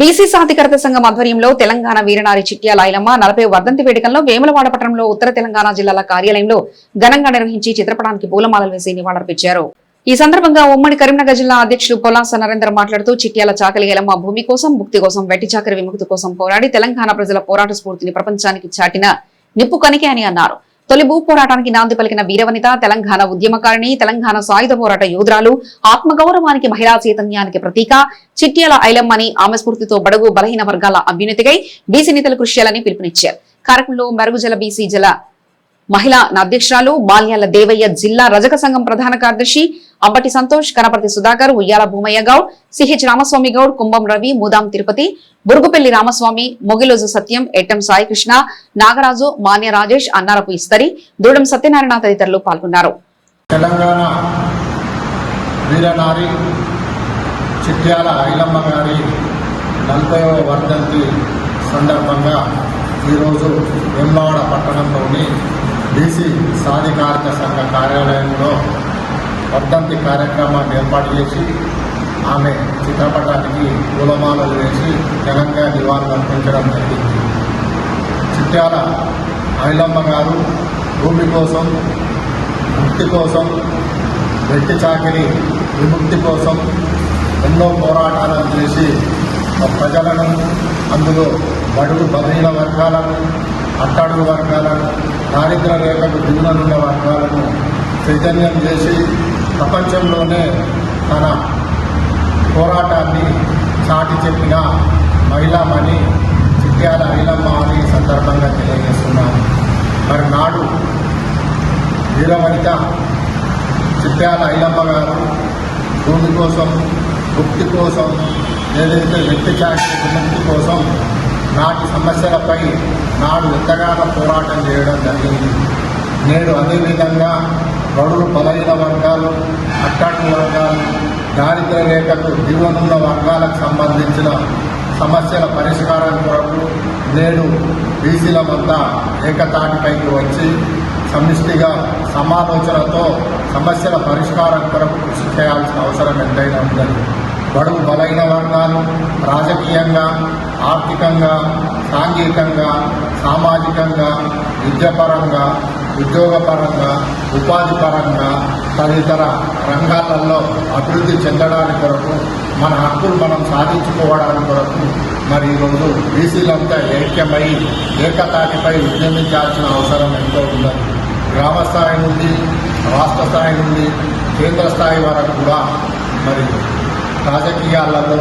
BC సాధికారత సంఘం ఆధ్వర్యంలో తెలంగాణ వీరనారి చిట్యాల ఐలమ్మ నలభై వర్ధంతి వేడుకల్లో వేములవాడ పట్టణంలో ఉత్తర తెలంగాణ జిల్లాల కార్యాలయంలో ఘనంగా నిర్వహించి చిత్రపటానికి పూలమాలలు వేసి నివాళులర్పించారు. ఈ సందర్భంగా ఉమ్మడి కరీంనగర్ జిల్లా అధ్యక్షుడు పొలాస నరేంద్ర మాట్లాడుతూ చిట్యాల చాకలి ఐలమ్మ భూమి కోసం ముక్తి కోసం వెట్టి చాకరి విముక్తి కోసం పోరాడి తెలంగాణ ప్రజల పోరాట స్ఫూర్తిని ప్రపంచానికి చాటిన నిప్పు కనికే అని అన్నారు. తొలి భూ పోరాటానికి నాంది పలికిన వీరవనిత తెలంగాణ ఉద్యమకారిణి తెలంగాణ సాయుధ పోరాట యోధురాలు ఆత్మగౌరవానికి మహిళా చైతన్యానికి ప్రతీక చిట్యాల ఐలమ్మని ఆమె స్ఫూర్తితో బడుగు బలహీన వర్గాల అభ్యున్నతికై బీసీ నేతలు కృషి చేయాలని పిలుపునిచ్చారు. కార్యక్రమంలో మెరుగుజల బీసీ జల మహిళా అధ్యక్షురాలు బాల్యాల దేవయ్య జిల్లా రజక సంఘం ప్రధాన కార్యదర్శి అంబటి సంతోష్ కనపర్తి సుధాకర్ ఉయ్యాల భూమయ్య గౌడ్ సిహెచ్ రామస్వామి గౌడ్ కుంభం రవి మూదాం తిరుపతి బురుగుపల్లి రామస్వామి మొగిలోజు సత్యం ఎట్టం సాయికృష్ణ నాగరాజు మాన్య రాజేష్ అన్నారపు ఇస్తరి దూడం సత్యనారాయణ తదితరులు పాల్గొన్నారు. తెలంగాణ వీరనారి చిట్యాల ఐలమ్మ గారి నలభైవ వర్ధంతి సందర్భంగా ఈరోజు వెంబాడ పట్టణంలోని బీసీ సాధికారిక సంఘ కార్యాలయంలో వర్ధంతి కార్యక్రమాన్ని ఏర్పాటు చేసి ఆమె చిత్రపటానికి పూలమాలలు వేసి ఘనంగా నివాళులు అర్పించడం జరిగింది. చిట్యాల ఐలమ్మ గారు భూమి కోసం ముక్తి కోసం వెట్టి చాకిరి విముక్తి కోసం ఎన్నో పోరాటాలను చేసి ప్రజలను అందులో బడుగు బలహీన వర్గాలను అట్టడుగు వర్గాలను దారిద్ర రేఖకు దిగుననున్న వర్గాలను చైతన్యం చేసి ప్రపంచంలోనే తన పోరాటాన్ని చాటి చెప్పిన మహిళామణి చిట్యాల ఐలమ్మ అని సందర్భంగా తెలియజేస్తున్నాను. మరి నాడు వీరవనిత చిట్యాల ఐలమ్మ గారు భూమి కోసం ముక్తి కోసం ఏదైతే వ్యక్తి చాటి విముక్తి కోసం నాటి సమస్యలపై నాడు ఎంతగానో పోరాటం చేయడం జరిగింది. నేడు అదేవిధంగా బడులు బలహీన వర్గాలు అట్టడుగు వర్గాలు దారిద్ర్య రేఖకు దిగువనున్న వర్గాలకు సంబంధించిన సమస్యల పరిష్కారం కొరకు నేడు బీసీల వద్ద ఏకతాటిపైకి వచ్చి సమిష్టిగా సమాలోచనతో సమస్యల పరిష్కారం కొరకు కృషి చేయాల్సిన అవసరం ఎంతైనా ఉందని బడుగు బలైన వర్గాలు రాజకీయంగా ఆర్థికంగా సాంఘికంగా సామాజికంగా విద్యాపరంగా ఉద్యోగపరంగా ఉపాధి పరంగా తదితర రంగాలలో అభివృద్ధి చెందడానికి కొరకు మన హక్కులు మనం సాధించుకోవడానికి కొరకు మరి ఈరోజు బీసీలంతా ఐక్యమై ఏకతాటిపై ఉద్యమించాల్సిన అవసరం ఎంతో ఉన్నది. గ్రామ స్థాయి నుండి రాష్ట్ర స్థాయి నుండి కేంద్ర స్థాయి వరకు కూడా మరి రాజకీయాలలో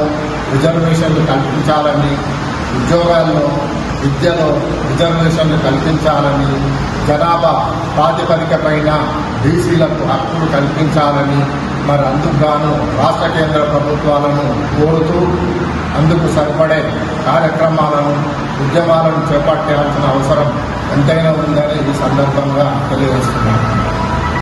రిజర్వేషన్లు కల్పించాలని ఉద్యోగాల్లో విద్యలో రిజర్వేషన్లు కల్పించాలని జనాభా ప్రాతిపదిక పైన బీసీలకు హక్కులు కల్పించాలని మరి అందుకుగాను రాష్ట్ర కేంద్ర ప్రభుత్వాలను కోరుతూ అందుకు సరిపడే కార్యక్రమాలను ఉద్యమాలను చేపట్టాల్సిన అవసరం ఎంతైనా ఉందని ఈ సందర్భంగా తెలియజేస్తున్నాను.